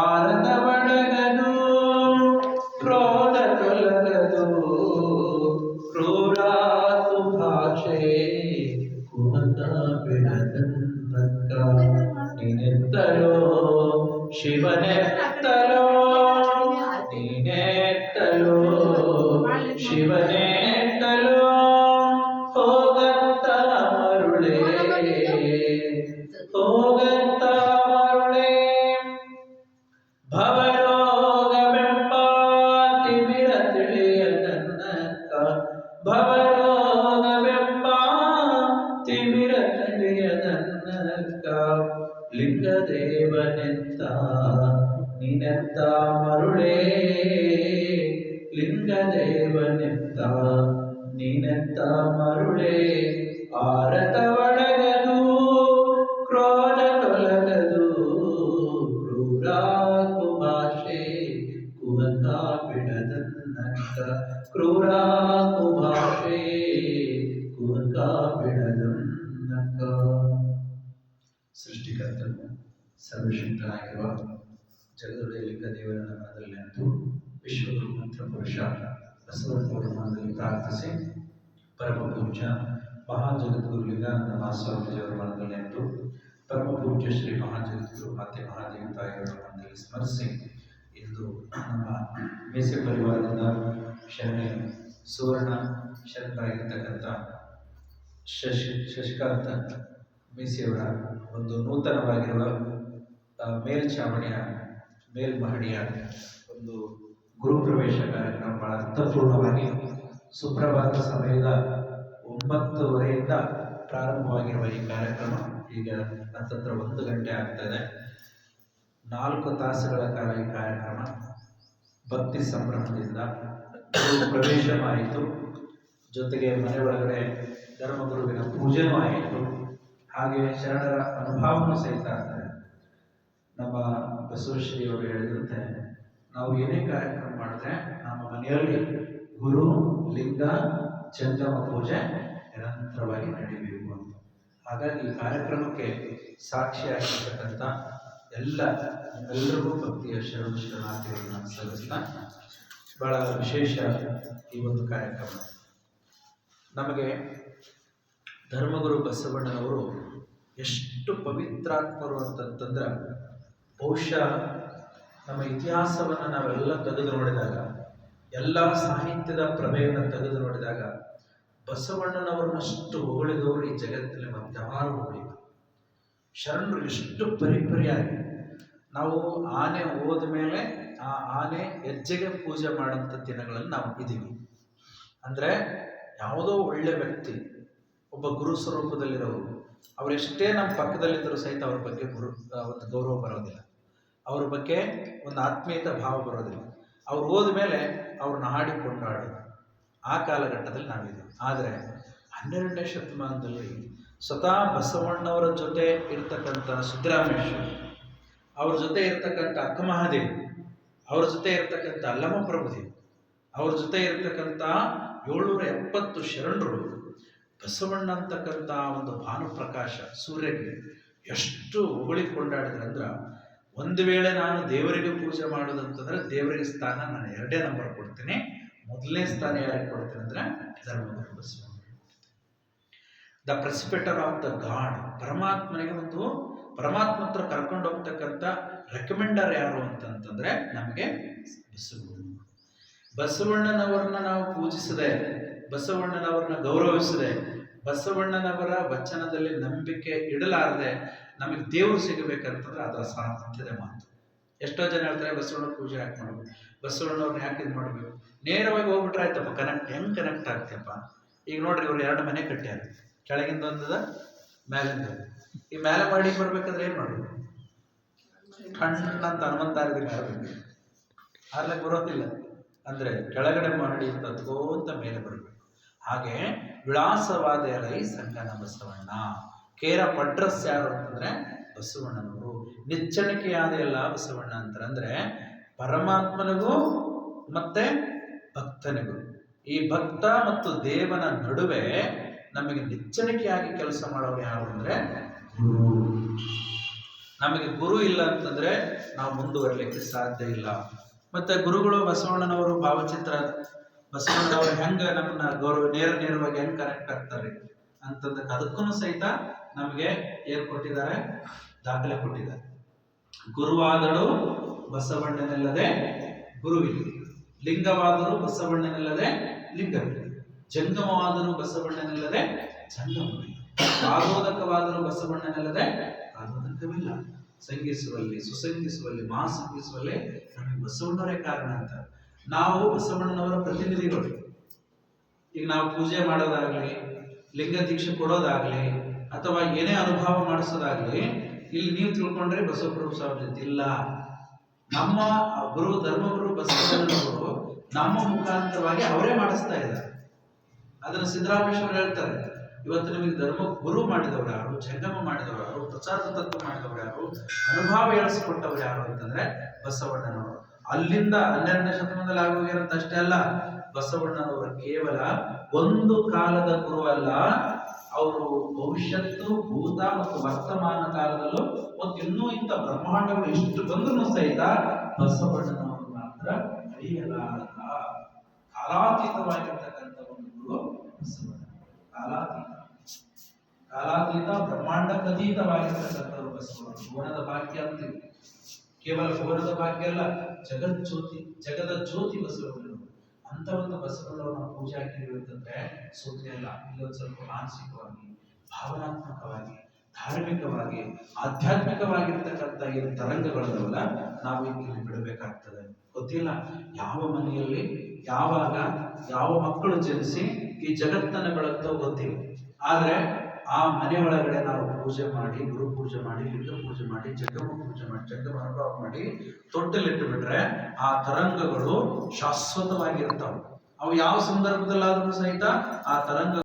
ఆనందపడగదు క్రోధ తొలగదు క్రూరాతు భాషే కుమత బిడదు ഭവലോകമെമ്പാ തിമിര ലിംഗദേവനെത്താ നിനത്താമരുളേ ലിംഗദേവനെത്താ നിനത്താമരുളേ ಕುಹಕ ಕ್ರೂರ ಕ್ರೂರಾಕು ಭಾಷೆ ಕುಹಕ ಬಿಡದನ್ನಕ್ಕ ಸೃಷ್ಟಿಕರ್ತನು ಸರ್ವಶಕ್ತನಾಗಿರುವ ಜಗದೊಡೆಯ ಲಿಂಗ ದೇವರ ಮನದಲ್ಲಿ ಅಂತೂ ವಿಶ್ವಗುರುಮಂತ್ರ ಪುರುಷ ಬಸವಣ್ಣವರ ಮನದಲ್ಲಿ ಪ್ರಾರ್ಥಿಸಿ ಪರಮ ಪೂಜ್ಯ ಮಹಾಜಗದ್ಗುರುಲಿಂಗ ಮಹಾಸ್ವಾಮೀಜಿಯವರ ಮನದಲ್ಲಿ ಅಂತೂ ಪರಮ ಪೂಜ್ಯ ಶ್ರೀ ಮಹಾಜಗದ್ಗುರು ಮತ್ತೆ ಮಹಾದೇವಿ ತಾಯಿಯವರ ಮನದಲ್ಲಿ ಸ್ಮರಿಸಿ ಮೇಸೆ ಪರಿವಾರದ ಶನಿ ಸುವರ್ಣ ಶರಣರಾಗಿರ್ತಕ್ಕಂಥ ಶಶಿ ಶಶಿಕಾಂತ ಮೀಸೆಯವರ ಒಂದು ನೂತನವಾಗಿರುವ ಮೇಲ್ಛಾವಣಿಯ ಮೇಲ್ಮಹಡಿಯ ಒಂದು ಗುರುಪ್ರವೇಶ ಕಾರ್ಯಕ್ರಮ ಬಹಳ ಅರ್ಥಪೂರ್ಣವಾಗಿ ಸುಪ್ರಭಾತ ಸಮಯದ ಒಂಬತ್ತುವರೆಯಿಂದ ಪ್ರಾರಂಭವಾಗಿರುವ ಈ ಕಾರ್ಯಕ್ರಮ. ಈಗ ಹತ್ತತ್ರ ಒಂದು ಗಂಟೆ ಆಗ್ತಾ ಇದೆ. ನಾಲ್ಕು ತಾಸುಗಳ ಕಾಲ ಈ ಕಾರ್ಯಕ್ರಮ. ಭಕ್ತಿ ಸಂಭ್ರಮದಿಂದ ಪ್ರವೇಶನೂ ಪ್ರವೇಶವಾಯಿತು. ಜೊತೆಗೆ ಮನೆ ಒಳಗಡೆ ಧರ್ಮಗುರುವಿನ ಪೂಜೆನೂ ಆಯಿತು. ಹಾಗೆ ಶರಣರ ಅನುಭವನೂ ಸಹಿತ ಆಗ್ತದೆ ನಮ್ಮ ಬಸವಶ್ರೀಯವರು ಹೇಳಿದಂತೆ, ನಾವು ಏನೇ ಕಾರ್ಯಕ್ರಮ ಮಾಡಿದ್ರೆ ನಮ್ಮ ಮನೆಯಲ್ಲಿ ಗುರು, ಲಿಂಗ, ಚಂದ್ರಮ ಪೂಜೆ ನಿರಂತರವಾಗಿ ನಡೀಬೇಕು ಅಂತ. ಹಾಗಾಗಿ ಈ ಕಾರ್ಯಕ್ರಮಕ್ಕೆ ಸಾಕ್ಷಿಯಾಗಿರ್ತಕ್ಕಂಥ ಎಲ್ಲ ಎಲ್ಲರಿಗೂ ಭಕ್ತಿಯ ಶರಣ ಶರಣಾರ್ಥಿಗಳನ್ನು ಸಲ್ಲಿಸ್ತಾ ಬಹಳ ವಿಶೇಷ ಈ ಒಂದು ಕಾರ್ಯಕ್ರಮ. ನಮಗೆ ಧರ್ಮಗುರು ಬಸವಣ್ಣನವರು ಎಷ್ಟು ಪವಿತ್ರಾತ್ಮರು ಅಂತಂತಂದ್ರೆ ಬಹುಶಃ ನಮ್ಮ ಇತಿಹಾಸವನ್ನು ನಾವೆಲ್ಲ ತೆಗೆದು ನೋಡಿದಾಗ, ಎಲ್ಲ ಸಾಹಿತ್ಯದ ಪ್ರಭೆಯನ್ನು ತೆಗೆದು ನೋಡಿದಾಗ ಬಸವಣ್ಣನವರನ್ನಷ್ಟು ಹೊಗಳಿದವರು ಈ ಜಗತ್ತಿನಲ್ಲಿ ಮತ್ತಾರು ಹೊಗಳಿಲ್ಲ. ಶರಣರು ಎಷ್ಟು ಪರಿಪರಿಯಾಗಿ. ನಾವು ಆನೆ ಹೋದ ಮೇಲೆ ಆ ಆನೆ ಹೆಜ್ಜೆಗೆ ಪೂಜೆ ಮಾಡುವಂಥ ದಿನಗಳಲ್ಲಿ ನಾವು ಇದ್ದೀವಿ. ಅಂದರೆ ಯಾವುದೋ ಒಳ್ಳೆ ವ್ಯಕ್ತಿ, ಒಬ್ಬ ಗುರು ಸ್ವರೂಪದಲ್ಲಿರೋರು ಅವರೆಷ್ಟೇ ನಮ್ಮ ಪಕ್ಕದಲ್ಲಿದ್ದರೂ ಸಹಿತ ಅವ್ರ ಬಗ್ಗೆ ಗುರು ಒಂದು ಗೌರವ ಬರೋದಿಲ್ಲ. ಅವ್ರ ಬಗ್ಗೆ ಒಂದು ಆತ್ಮೀಯತ ಭಾವ ಬರೋದಿಲ್ಲ. ಅವ್ರು ಹೋದ ಮೇಲೆ ಅವ್ರನ್ನ ಹಾಡಿ ಕೊಂಡಾಡೋದು. ಆ ಕಾಲಘಟ್ಟದಲ್ಲಿ ನಾವಿದ್ದೀವಿ. ಆದರೆ ಹನ್ನೆರಡನೇ ಶತಮಾನದಲ್ಲಿ ಸ್ವತಃ ಬಸವಣ್ಣವರ ಜೊತೆ ಇರ್ತಕ್ಕಂಥ ಸಿದ್ದರಾಮೇಶ್ವರ, ಅವ್ರ ಜೊತೆ ಇರ್ತಕ್ಕಂಥ ಅಕ್ಕಮಹಾದೇವಿ, ಅವ್ರ ಜೊತೆ ಇರ್ತಕ್ಕಂಥ ಅಲ್ಲಮ ಪ್ರಭುದೇವಿ, ಅವ್ರ ಜೊತೆ ಇರ್ತಕ್ಕಂಥ ಏಳ್ನೂರ ಎಪ್ಪತ್ತು ಶರಣರು, ಬಸವಣ್ಣ ಅಂತಕ್ಕಂಥ ಒಂದು ಭಾನುಪ್ರಕಾಶ ಸೂರ್ಯನಿಗೆ ಎಷ್ಟು ಹೊಗಳಿ ಕೊಂಡಾಡಿದ್ರೆ ಅಂದ್ರೆ ಒಂದು ವೇಳೆ ನಾನು ದೇವರಿಗೆ ಪೂಜೆ ಮಾಡೋದಂತಂದ್ರೆ ದೇವರಿಗೆ ಸ್ಥಾನ ನಾನು ಎರಡೇ ನಂಬರ್ ಕೊಡ್ತೀನಿ, ಮೊದಲನೇ ಸ್ಥಾನ ಯಾರಿಗೆ ಕೊಡ್ತೀನಿ ಅಂದ್ರೆ ಧರ್ಮಗುರು Basavanna. The preceptor of the god ಪರಮಾತ್ಮನಿಗೆ ಒಂದು ಪರಮಾತ್ಮ ಹತ್ರ ಕರ್ಕೊಂಡು ಹೋಗ್ತಕ್ಕಂಥ ರೆಕಮೆಂಡರ್ ಯಾರು ಅಂತಂತಂದ್ರೆ ನಮಗೆ ಬಸವಣ್ಣ. ಬಸವಣ್ಣನವರನ್ನ ನಾವು ಪೂಜಿಸದೆ, ಬಸವಣ್ಣನವರನ್ನ ಗೌರವಿಸದೆ, ಬಸವಣ್ಣನವರ ವಚನದಲ್ಲಿ ನಂಬಿಕೆ ಇಡಲಾರದೆ ನಮಗೆ ದೇವರು ಸಿಗಬೇಕಂತಂದ್ರೆ ಅದರ ಸಾಧ್ಯತೆ ಮಾತು. ಎಷ್ಟೋ ಜನ ಹೇಳ್ತಾರೆ, ಬಸವಣ್ಣ ಪೂಜೆ ಯಾಕೆ ಮಾಡಬೇಕು? ಬಸವಣ್ಣವ್ರನ್ನ ಯಾಕೆ ಇದು ಮಾಡಬೇಕು? ನೇರವಾಗಿ ಹೋಗ್ಬಿಟ್ರೆ ಆಯ್ತಪ್ಪ ಕನೆಕ್ಟ್ ಹೆಂಗೆ ಕನೆಕ್ಟ್ ಆಗ್ತಪ್ಪ ಈಗ ನೋಡ್ರಿ, ಇವ್ರು ಎರಡು ಮನೆ ಕಟ್ಟ್ಯಾರ ಕೆಳಗಿಂದ ಒಂದದ ಮೇಲಿಂದ. ಈ ಮೇಲೆ ಮಾಡಿ ಬರ್ಬೇಕಾದ್ರೆ ಏನು ಮಾಡಬೇಕು ಕಣ್ಣಂತ ಹನುಮಂತಾರದಿ ಮಾಡಬೇಕು. ಹಾರ್ಲಿಕ್ಕೆ ಬರೋದಿಲ್ಲ. ಅಂದ್ರೆ ಕೆಳಗಡೆ ಮಾಡಿ ತತ್ಕೋಂತ ಮೇಲೆ ಬರಬೇಕು. ಹಾಗೆ ವಿಳಾಸವಾದ ರೈ ಸಂಗನ ಬಸವಣ್ಣ. ಕೇರ ಪಡ್ರಸ್ ಯಾರು ಅಂತಂದ್ರೆ ಬಸವಣ್ಣನವರು. ನಿಚ್ಚಣಿಕೆಯಾದ ಎಲ್ಲ ಬಸವಣ್ಣ ಅಂತಾರೆ. ಅಂದರೆ ಪರಮಾತ್ಮನಿಗೂ ಮತ್ತೆ ಭಕ್ತನಿಗೂ. ಈ ಭಕ್ತ ಮತ್ತು ದೇವನ ನಡುವೆ ನಮಗೆ ನೆಚ್ಚಣಿಕೆಯಾಗಿ ಕೆಲಸ ಮಾಡೋರು ಯಾರು ಅಂದ್ರೆ ಗುರು. ನಮಗೆ ಗುರು ಇಲ್ಲ ಅಂತಂದ್ರೆ ನಾವು ಮುಂದುವರಲಿಕ್ಕೆ ಸಾಧ್ಯ ಇಲ್ಲ. ಮತ್ತೆ ಗುರುಗಳು ಬಸವಣ್ಣನವರು ಭಾವಚಿತ್ರ, ಬಸವಣ್ಣನವರು ಹೆಂಗ ನಮ್ಮನ್ನ ಗೌರವ, ನೇರ ನೇರವಾಗಿ ಹೆಂಗೆ ಕನೆಕ್ಟ್ ಆಗ್ತಾರೆ ಅಂತಂದಕ್ಕೆ ಅದಕ್ಕೂ ಸಹಿತ ನಮಗೆ ಏನ್ ಕೊಟ್ಟಿದ್ದಾರೆ? ದಾಖಲೆ ಕೊಟ್ಟಿದ್ದಾರೆ. ಗುರುವಾದಳು ಬಸವಣ್ಣನಿಲ್ಲದೆ ಗುರುವಿಲ್ಲ. ಲಿಂಗವಾದರೂ ಬಸವಣ್ಣನಿಲ್ಲದೆ ಲಿಂಗವಿಲ್ಲ. ಜಂಗಮವಾದರೂ ಬಸವಣ್ಣನಲ್ಲದೆ ಜಂಗಮವಿಲ್ಲ. ಆಗೋದಕವಾದರೂ ಬಸವಣ್ಣನಲ್ಲದೆ ಆಗೋದಕವಿಲ್ಲ ಸಂಗಿಸುವಲ್ಲಿ, ಸುಸಂಗಿಸುವಲ್ಲಿ, ಮಹಾಸಂಗಿಸುವಲ್ಲಿ ನಮಗೆ ಬಸವಣ್ಣವರೇ ಕಾರಣ ಅಂತ. ನಾವು ಬಸವಣ್ಣನವರ ಪ್ರತಿನಿಧಿಗಳು. ಈಗ ನಾವು ಪೂಜೆ ಮಾಡೋದಾಗ್ಲಿ, ಲಿಂಗ ದೀಕ್ಷೆ ಕೊಡೋದಾಗ್ಲಿ, ಅಥವಾ ಏನೇ ಅನುಭವ ಮಾಡಿಸೋದಾಗ್ಲಿ, ಇಲ್ಲಿ ನೀವು ತಿಳ್ಕೊಂಡ್ರೆ ಬಸವಪ್ರಭು ಜೊತೆ ಇಲ್ಲ. ನಮ್ಮ ಗುರು, ಧರ್ಮಗುರು ಬಸವಣ್ಣನವರು ನಮ್ಮ ಮುಖಾಂತರವಾಗಿ ಅವರೇ ಮಾಡಿಸ್ತಾ ಇದ್ದಾರೆ. ಅದನ್ನು ಸಿದ್ದರಾಮೇಶ್ವರ ಹೇಳ್ತಾರೆ. ಇವತ್ತು ನಿಮಗೆ ಧರ್ಮ ಗುರು ಮಾಡಿದವರು ಯಾರು? ಜಂಗಮ ಮಾಡಿದವರು ಯಾರು? ಪ್ರಚಾರ ತತ್ವ ಮಾಡಿದವರು ಯಾರು? ಅನುಭವ ಹೇಳಿಸಿಕೊಟ್ಟವರು ಯಾರು ಅಂತಂದ್ರೆ ಬಸವಣ್ಣನವರು. ಅಲ್ಲಿಂದ ಹನ್ನೆರಡನೇ ಶತಮಾನದಲ್ಲಿ ಆಗೋಗಿರಂತ ಅಷ್ಟೇ ಅಲ್ಲ, ಬಸವಣ್ಣನವರು ಕೇವಲ ಒಂದು ಕಾಲದ ಗುರು ಅಲ್ಲ, ಅವರು ಭವಿಷ್ಯತ್ತು ಭೂತ ಮತ್ತು ವರ್ತಮಾನ ಕಾಲದಲ್ಲೂ ಮತ್ತು ಇನ್ನೂ ಇಂಥ ಬ್ರಹ್ಮಾಂಡಗಳು ಎಷ್ಟು ಬಂದರೂ ಸಹಿತ ಬಸವಣ್ಣನವರು ಮಾತ್ರ ಗುರು ಬಸವಣ್ಣ ಕಾಲಾತೀತ. ಕಾಲಾತೀತ ಬ್ರಹ್ಮಾಂಡಕ್ಕತೀತವಾಗಿರ್ತಕ್ಕಂಥವ್ರು ಬಸವಣ್ಣ ಭುವನದ ಭಾಗ್ಯ ಅಂತೀವಿ ಕೇವಲ ಭುವನದ ಭಾಗ್ಯ ಅಲ್ಲ, ಜಗಜ್ಯೋತಿ, ಜಗದ ಜ್ಯೋತಿ ಬಸವಣ್ಣನವರು ಅಂತ ಒಂದು ಬಸವಣ್ಣವರು ನಾವು ಪೂಜೆ ಹಾಕಿದ್ದೀವಿ ಅಂತಂದ್ರೆ ಸುಮ್ಮನೆ ಅಲ್ಲ ಇಲ್ಲೊಂದು ಸ್ವಲ್ಪ ಮಾನಸಿಕವಾಗಿ, ಭಾವನಾತ್ಮಕವಾಗಿ, ಧಾರ್ಮಿಕವಾಗಿ, ಆಧ್ಯಾತ್ಮಿಕವಾಗಿರ್ತಕ್ಕಂಥ ಏನು ತರಂಗಗಳನ್ನೆಲ್ಲ ನಾವು ಇಲ್ಲಿ ಬಿಡಬೇಕಾಗ್ತದೆ. ಗೊತ್ತಿಲ್ಲ? ಯಾವ ಮನೆಯಲ್ಲಿ, ಯಾವಾಗ, ಯಾವ ಮಕ್ಕಳು ಜನಿಸಿ ಈ ಜಗತ್ತನ್ನು ಬೆಳಗ್ತೋ ಗೊತ್ತಿಲ್ಲ. ಆದ್ರೆ ಆ ಮನೆ ಒಳಗಡೆ ನಾವು ಪೂಜೆ ಮಾಡಿ, ಗುರು ಪೂಜೆ ಮಾಡಿ, ಲಿಂಗ ಪೂಜೆ ಮಾಡಿ ಜಂಗಮ ಪೂಜೆ ಮಾಡಿ ಜಂಗಮ ಅನುಭವ ಮಾಡಿ ತೊಟ್ಟಲಿಟ್ಟು ಬಿಟ್ರೆ ಆ ತರಂಗಗಳು ಶಾಶ್ವತವಾಗಿರ್ತಾವೆ ಅವು ಯಾವ ಸಂದರ್ಭದಲ್ಲಾದ್ರೂ ಸಹಿತ ಆ ತರಂಗ